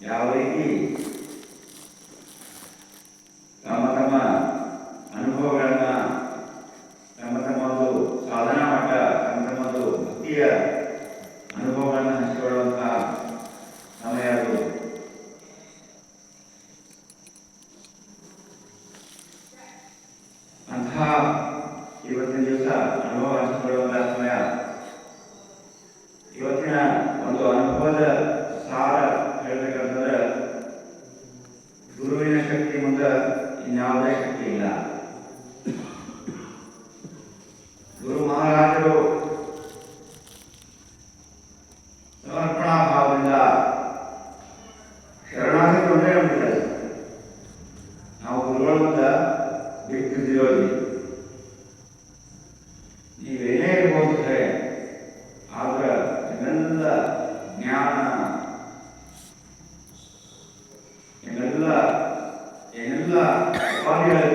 Yeah. Có 姐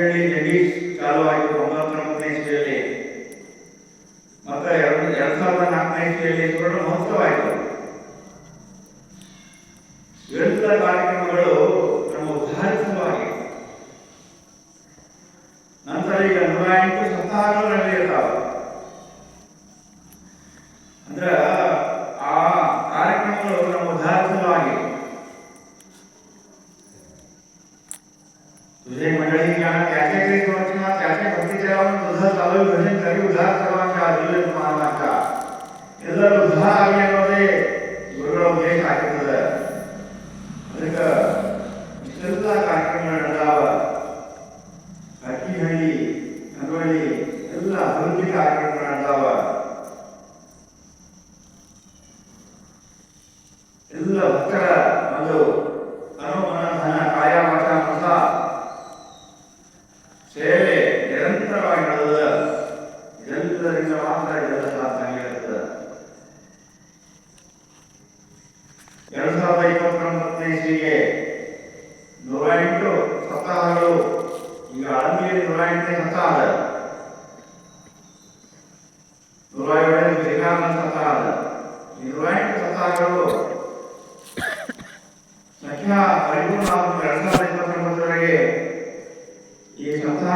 clearly विवेक मंडळी कारण त्याच्या किंवा किंवा त्याच्या भक्तीच्यावर तुझं चालू भजन तरी उधार सर्वांच्या विवेक महाराजांचा जर उधार आल्यामध्ये वेगळं उल्लेख आहे तुझं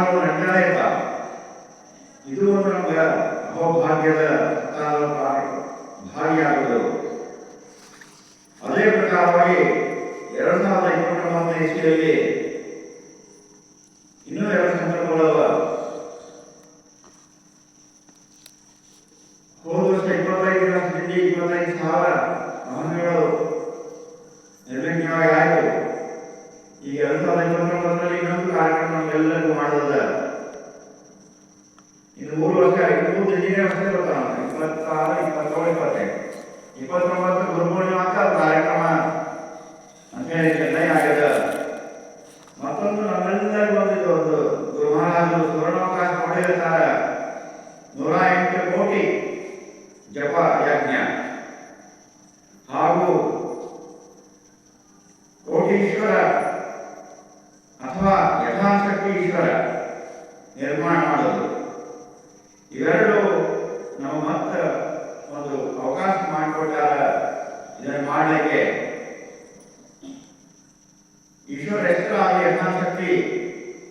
ಸ್ಥಾನಗಳು ನಡೀತಾನೆ ಇಲ್ಲ. ಇದು ಒಂದು ನಮ್ಗೆ ಅಹೋಭಾಗ್ಯದ ಭಾಗಿಯಾಗುವುದು ಅದೇ ಪ್ರಕಾರವಾಗಿ ಎರಡು ಸಾವಿರದ ಇಪ್ಪತ್ತೊಂಬತ್ತನೇ ಇಸ್ವಿಯಲ್ಲಿ ಇದು ಮೂರು ವರ್ಷ ಮೂರು ಇಂಜಿನಿಯರ್ ಅಷ್ಟೇ ಬರ್ತಾನೆ ಇಪ್ಪತ್ತಾರು ಇಪ್ಪತ್ತೇಳು ಇಪ್ಪತ್ತೈದು ಇಪ್ಪತ್ತೊಂಬತ್ತು ಗುರುಪೂರ್ಣಿಮೆ ಅಂತ ಕಾರ್ಯಕ್ರಮ ಅಂತ ಹೇಳಿ ಚೆನ್ನೈ ಆಗಿದೆ ಮತ್ತೊಂದು ನಮ್ಮೆಲ್ಲರಿಗೂ ಬಂದಿದ್ದು ಒಂದು ಗುರುಮಹಾರಾಜರು ಸುವರ್ಣಾವಕಾಶ ಮಾಡಿರ್ತಾರೆ ನೂರ ಎಂಟು ಕೋಟಿ ಜಪ ಎಲ್ಲರೂ ನಮ್ಮ ಮತ್ತೆ ಒಂದು ಅವಕಾಶ ಮಾಡಿಕೊಟ್ಟಾರ ಇದನ್ನು ಮಾಡಲಿಕ್ಕೆ ಈಶ್ವರ ಹೆಸರು ಆಗಿ ಯಥಾಶಕ್ತಿ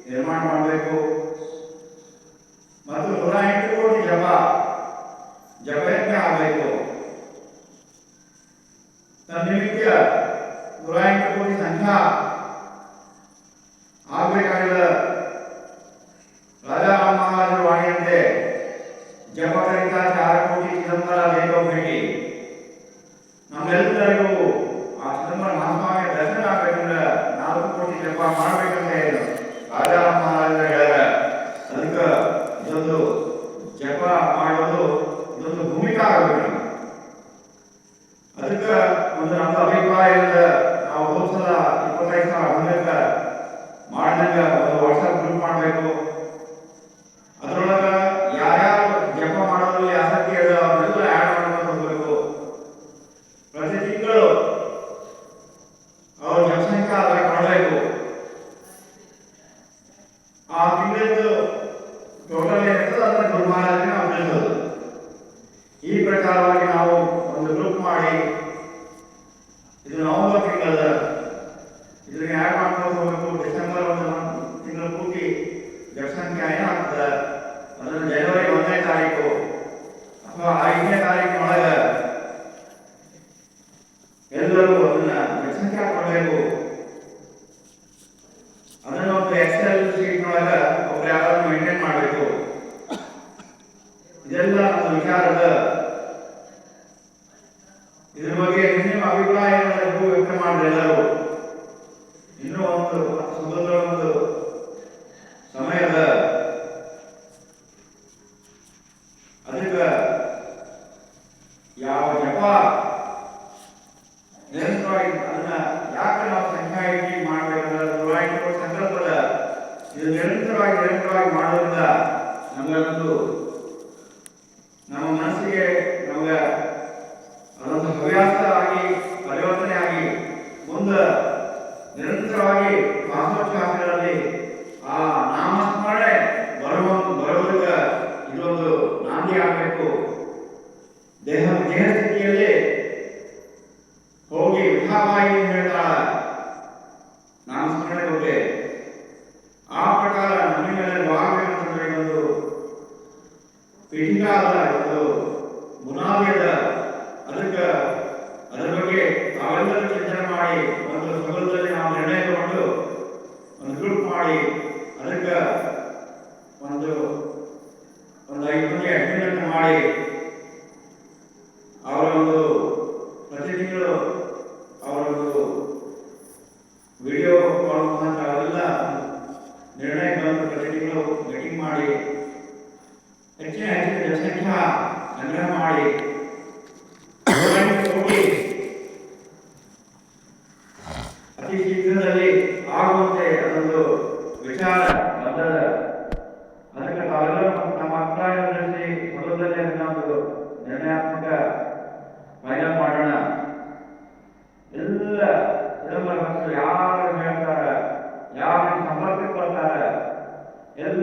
ನಿರ್ಮಾಣ ಮಾಡಬೇಕು? 예를 들어 어떠냐? 창피한 걸로 해고 ಆದ್ದರಿಂದ ನಮಗಂತೂ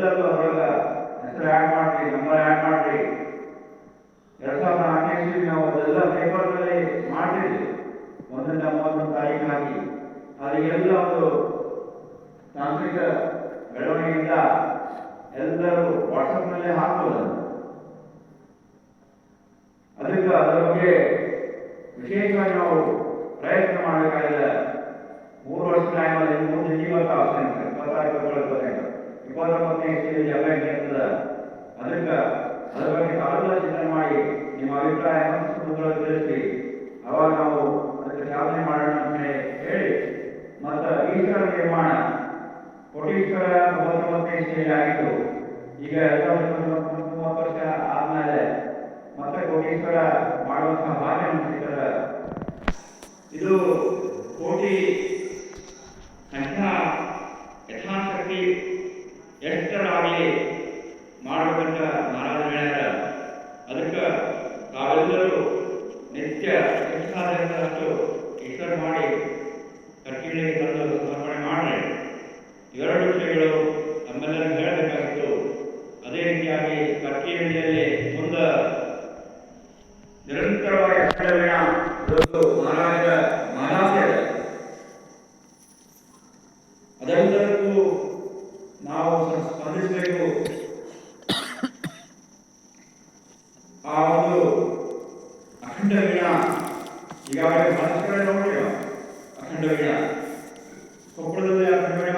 ಎಲ್ಲರೂ ಅವರೆಲ್ಲ ಹೆಸರು ಆ್ಯಡ್ ಮಾಡಿರಿ ನಂಬರ್ ಆ್ಯಡ್ ಮಾಡ್ರಿ. ಎರಡು ಸಾವಿರದ ನಾಲ್ಕನೇ ಇಸ್ವಿ ನಾವು ಅದೆಲ್ಲ ಪೇಪರ್ ಮಾಡಿರಿ ಒಂದರಿಂದ ಮೂವತ್ತೊಂದು ತಾರೀಕು ಹಾಕಿ ಅದರಿಗೆಲ್ಲ ಒಂದು ತಾಂತ್ರಿಕ ಬೆಳವಣಿಗೆಯಿಂದ ಎಲ್ಲರೂ ವಾಟ್ಸಪ್ನಲ್ಲೇ ಹಾಕ್ಬೋದು ಅದರಿಂದ ಅದರ ಬಗ್ಗೆ ವಿಶೇಷವಾಗಿ ನಾವು ಪ್ರಯತ್ನ ಮಾಡಬೇಕಾಗಿಲ್ಲ. ಮೂರು ವರ್ಷ ಟೈಮಲ್ಲಿ ಮೂರು ಜಿ ಬರ್ತಾವೆ ಇಪ್ಪತ್ತಾರು ಇಪ್ಪತ್ತೇಳು ವಿವಾದ ಬಗ್ಗೆ ಎಲ್ಲ ಅದಕ್ಕೆ ಅದರ ಬಗ್ಗೆ ತಾವೆಲ್ಲ ಮಾಡಿ ನಿಮ್ಮ ಅಭಿಪ್ರಾಯವನ್ನು ತಿಳಿಸಿ ಆ ಒಂದು ಅಖಂಡ వీణ ಈಗ ಅವರಿಗೆ ಮನಸ್ಸುಗಳನ್ನ ನೋಡಿಲ್ಲ ಅಖಂಡ ವೀಣ ಕೊಪ್ಪಳದಲ್ಲಿ ಅಖಂಡ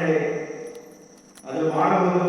ಹೇಳಿ ಅದು ಮಾಡುವುದು